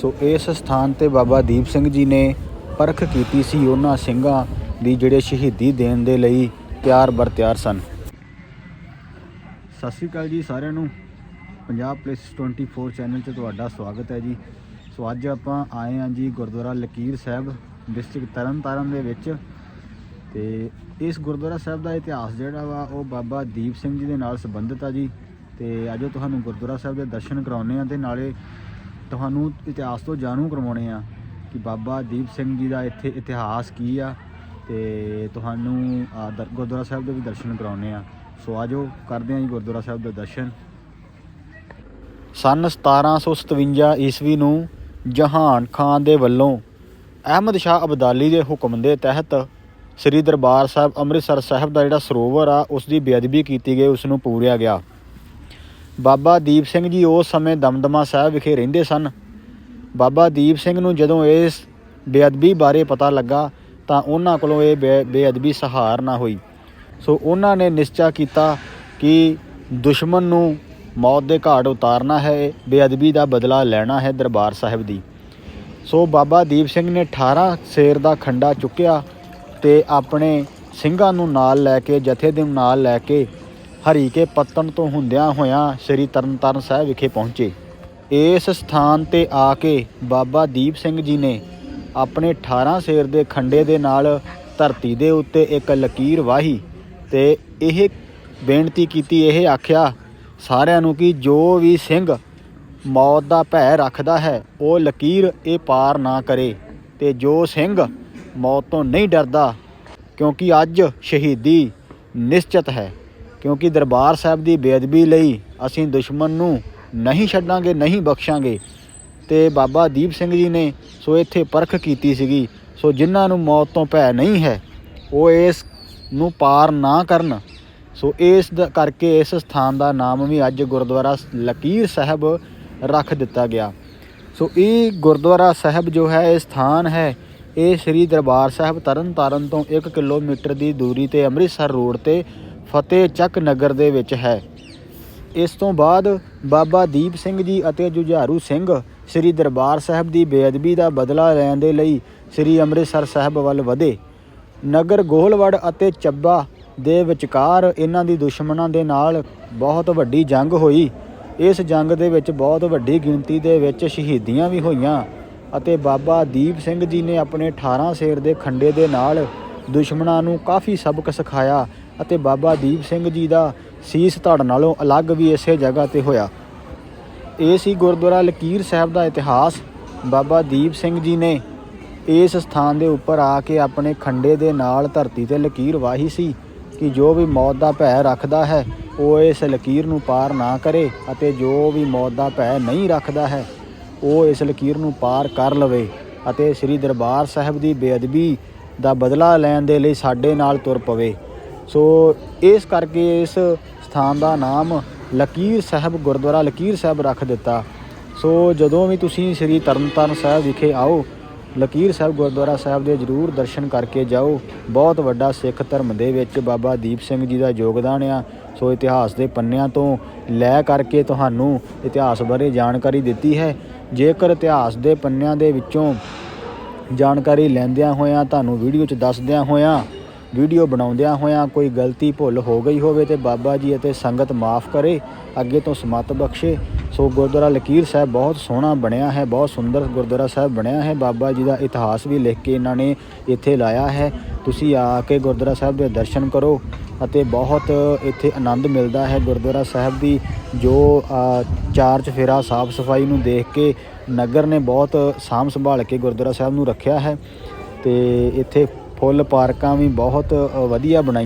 ਸੋ ਇਸ ਸਥਾਨ ਤੇ ਬਾਬਾ ਦੀਪ ਸਿੰਘ ਜੀ ਨੇ ਪਰਖ ਕੀਤੀ ਸੀ ਉਹਨਾਂ ਸਿੰਘਾਂ ਦੀ ਜਿਹੜੇ ਸ਼ਹੀਦੀ ਦੇਣ ਦੇ ਲਈ ਤਿਆਰ ਬਰ ਤਿਆਰ ਸਨ। ਸਤਿ ਸ਼੍ਰੀ ਅਕਾਲ ਜੀ ਸਾਰਿਆਂ ਨੂੰ। ਪੰਜਾਬ ਪਲੇਸ 24 ਚੈਨਲ 'ਤੇ ਤੁਹਾਡਾ ਸਵਾਗਤ ਹੈ ਜੀ। ਸੋ ਅੱਜ ਆਪਾਂ ਆਏ ਹਾਂ ਜੀ ਗੁਰਦੁਆਰਾ ਲਕੀਰ ਸਾਹਿਬ ਡਿਸਟ੍ਰਿਕਟ ਤਰਨਤਾਰਨ ਦੇ ਵਿੱਚ। ਤੇ ਇਸ ਗੁਰਦੁਆਰਾ ਸਾਹਿਬ ਦਾ ਇਤਿਹਾਸ ਜਿਹੜਾ ਵਾ, ਉਹ ਬਾਬਾ ਦੀਪ ਸਿੰਘ ਜੀ ਦੇ ਨਾਲ ਸੰਬੰਧਿਤ ਆ ਜੀ। ਤੇ ਅੱਜ ਤੁਹਾਨੂੰ ਗੁਰਦੁਆਰਾ ਸਾਹਿਬ ਦੇ ਦਰਸ਼ਨ ਕਰਾਉਣੇ ਆ ਤੇ ਨਾਲੇ ਤੁਹਾਨੂੰ ਇਤਿਹਾਸ ਤੋਂ ਜਾਣੂ ਕਰਵਾਉਣੇ ਆ ਕਿ ਬਾਬਾ ਦੀਪ ਸਿੰਘ ਜੀ ਦਾ ਇੱਥੇ ਇਤਿਹਾਸ ਕੀ ਆ ਤੇ ਤੁਹਾਨੂੰ ਆ, ਗੁਰਦੁਆਰਾ ਸਾਹਿਬ ਦੇ ਵੀ ਦਰਸ਼ਨ ਕਰਾਉਣੇ ਆ। ਸੋ ਆਜੋ ਕਰਦੇ ਆ ਜੀ ਗੁਰਦੁਆਰਾ ਸਾਹਿਬ ਦੇ ਦਰਸ਼ਨ। ਸਨ 1757 ਈਸਵੀ ਨੂੰ ਜਹਾਨ ਖਾਨ ਦੇ ਵੱਲੋਂ ਅਹਿਮਦ ਸ਼ਾਹ ਅਬਦਾਲੀ ਦੇ ਹੁਕਮ ਦੇ ਤਹਿਤ ਸ੍ਰੀ ਦਰਬਾਰ ਸਾਹਿਬ ਅੰਮ੍ਰਿਤਸਰ ਸਾਹਿਬ ਦਾ ਜਿਹੜਾ ਸਰੋਵਰ ਆ ਉਸ ਦੀ ਬੇਅਦਬੀ ਕੀਤੀ ਗਈ ਉਸ ਨੂੰ ਪੂਰਿਆ ਗਿਆ। ਬਾਬਾ ਦੀਪ ਸਿੰਘ ਜੀ ਉਸ ਸਮੇਂ ਦਮਦਮਾ ਸਾਹਿਬ ਵਿਖੇ ਰਹਿੰਦੇ ਸਨ। ਬਾਬਾ ਦੀਪ ਸਿੰਘ ਨੂੰ ਜਦੋਂ ਇਸ ਬੇਅਦਬੀ ਬਾਰੇ ਪਤਾ ਲੱਗਾ, ਤਾਂ ਉਹਨਾਂ ਕੋਲੋਂ ਇਹ ਬੇ- ਬੇਅਦਬੀ ਸਹਾਰ ਨਾ ਹੋਈ। ਸੋ ਉਹਨਾਂ ਨੇ ਨਿਸ਼ਚਾ ਕੀਤਾ ਕਿ ਦੁਸ਼ਮਣ ਨੂੰ ਮੌਤ ਦੇ ਘਾਟ ਉਤਾਰਨਾ ਹੈ, ਬੇਅਦਬੀ ਦਾ ਬਦਲਾ ਲੈਣਾ ਹੈ ਦਰਬਾਰ ਸਾਹਿਬ ਦੀ। ਸੋ ਬਾਬਾ ਦੀਪ ਸਿੰਘ ਨੇ 18 ਸ਼ੇਰ ਦਾ ਖੰਡਾ ਚੁੱਕਿਆ ਤੇ ਆਪਣੇ ਸਿੰਘਾਂ ਨੂੰ ਨਾਲ ਲੈ ਕੇ ਜਥੇ ਦੇ ਨਾਲ ਲੈ ਕੇ ਹਰੀਕੇ ਪੱਤਣ ਤੋਂ ਹੁੰਦਿਆਂ ਹੋਇਆਂ ਸ੍ਰੀ ਤਰਨਤਾਰਨ ਸਾਹਿਬ ਵਿਖੇ ਪਹੁੰਚੇ। ਇਸ ਸਥਾਨ ਤੇ ਆ ਕੇ ਬਾਬਾ ਦੀਪ ਸਿੰਘ ਜੀ ਨੇ ਆਪਣੇ 18 ਸ਼ੇਰ ਦੇ ਖੰਡੇ ਦੇ ਨਾਲ ਧਰਤੀ ਦੇ ਉੱਤੇ ਇੱਕ ਲਕੀਰ ਵਾਹੀ ਤੇ ਇਹ ਬੇਨਤੀ ਕੀਤੀ, ਇਹ ਆਖਿਆ, ਸਾਰਿਆਂ ਨੂੰ ਕਿ ਜੋ ਵੀ ਸਿੰਘ ਮੌਤ ਦਾ ਭੈ ਰੱਖਦਾ ਹੈ, ਉਹ ਲਕੀਰ ਇਹ ਪਾਰ ਨਾ ਕਰੇ ਤੇ ਜੋ ਸਿੰਘ ਮੌਤ ਤੋਂ ਨਹੀਂ ਡਰਦਾ, ਕਿਉਂਕਿ ਅੱਜ ਸ਼ਹੀਦੀ ਨਿਸ਼ਚਿਤ ਹੈ। ਕਿਉਂਕਿ ਦਰਬਾਰ ਸਾਹਿਬ ਦੀ ਬੇਅਦਬੀ ਲਈ ਅਸੀਂ ਦੁਸ਼ਮਣ ਨੂੰ ਨਹੀਂ ਛੱਡਾਂਗੇ, ਨਹੀਂ ਬਖਸ਼ਾਂਗੇ। ਤੇ ਬਾਬਾ ਦੀਪ ਸਿੰਘ ਜੀ ਨੇ ਸੋ ਇੱਥੇ ਪਰਖ ਕੀਤੀ ਸੀਗੀ। ਸੋ ਜਿਨ੍ਹਾਂ ਨੂੰ ਮੌਤ ਤੋਂ ਭੈ ਨਹੀਂ ਹੈ, ਉਹ ਇਸ ਨੂੰ ਪਾਰ ਨਾ ਕਰਨ। ਸੋ ਇਸ ਦਾ, ਕਰਕੇ ਇਸ ਸਥਾਨ ਦਾ ਨਾਮ ਵੀ ਅੱਜ ਗੁਰਦੁਆਰਾ ਲਕੀਰ ਸਾਹਿਬ ਰੱਖ ਦਿੱਤਾ ਗਿਆ। ਸੋ ਇਹ ਗੁਰਦੁਆਰਾ ਸਾਹਿਬ ਜੋ ਹੈ, ਇਹ ਸਥਾਨ ਹੈ, ਇਹ ਸ੍ਰੀ ਦਰਬਾਰ ਸਾਹਿਬ ਤਰਨਤਾਰਨ ਤੋਂ 1 ਕਿਲੋਮੀਟਰ ਦੀ ਦੂਰੀ ਤੇ ਅੰਮ੍ਰਿਤਸਰ ਰੋਡ ਤੇ ਫਤਿਹ ਚੱਕ ਨਗਰ ਦੇ ਵਿੱਚ ਹੈ। ਇਸ ਤੋਂ ਬਾਅਦ ਬਾਬਾ ਦੀਪ ਸਿੰਘ ਜੀ ਅਤੇ ਜੁਝਾਰੂ ਸਿੰਘ ਸ੍ਰੀ ਦਰਬਾਰ ਸਾਹਿਬ ਦੀ ਬੇਅਦਬੀ ਦਾ ਬਦਲਾ ਲੈਣ ਦੇ ਲਈ ਸ੍ਰੀ ਅੰਮ੍ਰਿਤਸਰ ਸਾਹਿਬ ਵੱਲ ਵਧੇ। ਨਗਰ ਗੋਹਲਵੜ ਅਤੇ ਚੱਬਾ ਦੇ ਵਿਚਕਾਰ ਇਹਨਾਂ ਦੀ ਦੁਸ਼ਮਣਾਂ ਦੇ ਨਾਲ ਬਹੁਤ ਵੱਡੀ ਜੰਗ ਹੋਈ। ਇਸ ਜੰਗ ਦੇ ਵਿੱਚ ਬਹੁਤ ਵੱਡੀ ਗਿਣਤੀ ਦੇ ਵਿੱਚ ਸ਼ਹੀਦੀਆਂ ਵੀ ਹੋਈਆਂ ਅਤੇ ਬਾਬਾ ਦੀਪ ਸਿੰਘ ਜੀ ਨੇ ਆਪਣੇ 18 ਸ਼ੇਰ ਦੇ ਖੰਡੇ ਦੇ ਨਾਲ ਦੁਸ਼ਮਣਾਂ ਨੂੰ ਕਾਫੀ ਸਬਕ ਸਿਖਾਇਆ ਅਤੇ ਬਾਬਾ ਦੀਪ ਸਿੰਘ ਜੀ ਦਾ ਸੀਸ ਧੜ ਨਾਲੋਂ ਅਲੱਗ ਵੀ ਇਸੇ ਜਗ੍ਹਾ ਤੇ ਹੋਇਆ। ਇਹ ਸੀ ਗੁਰਦੁਆਰਾ ਲਕੀਰ ਸਾਹਿਬ ਦਾ ਇਤਿਹਾਸ। ਬਾਬਾ ਦੀਪ ਸਿੰਘ ਜੀ ਨੇ ਇਸ ਸਥਾਨ ਦੇ ਉੱਪਰ ਆ ਕੇ ਆਪਣੇ ਖੰਡੇ ਦੇ ਨਾਲ ਧਰਤੀ ਤੇ ਲਕੀਰ ਵਾਹੀ ਸੀ ਕਿ ਜੋ ਵੀ ਮੌਤ ਦਾ ਭੈ ਰੱਖਦਾ ਹੈ, ਉਹ ਇਸ ਲਕੀਰ ਨੂੰ ਪਾਰ ਨਾ ਕਰੇ ਅਤੇ ਜੋ ਵੀ ਮੌਤ ਦਾ ਭੈ ਨਹੀਂ ਰੱਖਦਾ ਹੈ, ਉਹ ਇਸ ਲਕੀਰ ਨੂੰ ਪਾਰ ਕਰ ਲਵੇ ਅਤੇ ਸ੍ਰੀ ਦਰਬਾਰ ਸਾਹਿਬ ਦੀ ਬੇਅਦਬੀ ਦਾ ਬਦਲਾ ਲੈਣ ਦੇ ਲਈ ਸਾਡੇ ਨਾਲ ਤੁਰ ਪਵੇ। ਸੋ ਇਸ ਕਰਕੇ ਇਸ ਸਥਾਨ ਦਾ ਨਾਮ ਲਕੀਰ ਸਾਹਿਬ ਗੁਰਦੁਆਰਾ ਲਕੀਰ ਸਾਹਿਬ ਰੱਖ ਦਿੱਤਾ। ਸੋ ਜਦੋਂ ਵੀ ਤੁਸੀਂ ਸ੍ਰੀ ਤਰਨਤਾਰਨ ਸਾਹਿਬ ਵਿਖੇ ਆਓ, ਲਕੀਰ ਸਾਹਿਬ ਗੁਰਦੁਆਰਾ ਸਾਹਿਬ ਦੇ ਜਰੂਰ ਦਰਸ਼ਨ ਕਰਕੇ ਜਾਓ। ਬਹੁਤ ਵੱਡਾ ਸਿੱਖ ਧਰਮ ਦੇ ਵਿੱਚ ਬਾਬਾ ਦੀਪ ਸਿੰਘ ਜੀ ਦਾ ਯੋਗਦਾਨ ਆ। ਸੋ ਇਤਿਹਾਸ ਦੇ ਪੰਨਿਆਂ ਤੋਂ ਲੈ ਕਰਕੇ ਤੁਹਾਨੂੰ ਇਤਿਹਾਸ ਬਾਰੇ ਜਾਣਕਾਰੀ ਦਿੱਤੀ ਹੈ। ਜੇਕਰ ਇਤਿਹਾਸ ਦੇ ਪੰਨਿਆਂ ਦੇ ਵਿੱਚੋਂ ਜਾਣਕਾਰੀ ਲੈਂਦਿਆਂ ਹੋਇਆਂ, ਤੁਹਾਨੂੰ ਵੀਡੀਓ 'ਚ ਦੱਸਦਿਆਂ ਹੋਇਆਂ ਵੀਡੀਓ ਬਣਾਉਂਦਿਆਂ ਹੋਇਆਂ ਕੋਈ ਗਲਤੀ ਭੁੱਲ ਹੋ ਗਈ ਹੋਵੇ ਤੇ ਬਾਬਾ ਜੀ ਅਤੇ ਸੰਗਤ ਮਾਫ ਕਰੇ। ਅੱਗੇ ਤੋਂ ਸਮਤ ਬਖਸ਼ੇ। ਸੋ ਗੁਰਦੁਆਰਾ ਲਕੀਰ ਸਾਹਿਬ ਬਹੁਤ ਸੋਹਣਾ ਬਣਿਆ ਹੈ, ਬਹੁਤ ਸੁੰਦਰ ਗੁਰਦੁਆਰਾ ਸਾਹਿਬ ਬਣਿਆ ਹੈ। ਬਾਬਾ ਜੀ ਦਾ ਇਤਿਹਾਸ ਵੀ ਲਿਖ ਕੇ ਇਹਨਾਂ ਨੇ ਇੱਥੇ ਲਾਇਆ ਹੈ। ਤੁਸੀਂ ਆ ਕੇ ਗੁਰਦੁਆਰਾ ਸਾਹਿਬ ਦੇ ਦਰਸ਼ਨ ਕਰੋ ਅਤੇ ਬਹੁਤ ਇੱਥੇ ਆਨੰਦ ਮਿਲਦਾ ਹੈ। ਗੁਰਦੁਆਰਾ ਸਾਹਿਬ ਦੀ ਜੋ ਚਾਰ ਚਫੇਰਾ ਸਾਫ਼ ਸਫ਼ਾਈ ਨੂੰ ਦੇਖ ਕੇ ਨਗਰ ਨੇ ਬਹੁਤ ਸਾਂਭ ਸੰਭਾਲ ਕੇ ਗੁਰਦੁਆਰਾ ਸਾਹਿਬ ਨੂੰ ਰੱਖਿਆ ਹੈ। ਤੇ ਇੱਥੇ ਫੁੱਲ ਪਾਰਕਾਂ ਵੀ ਬਹੁਤ ਵਧੀਆ ਬਣਾਈ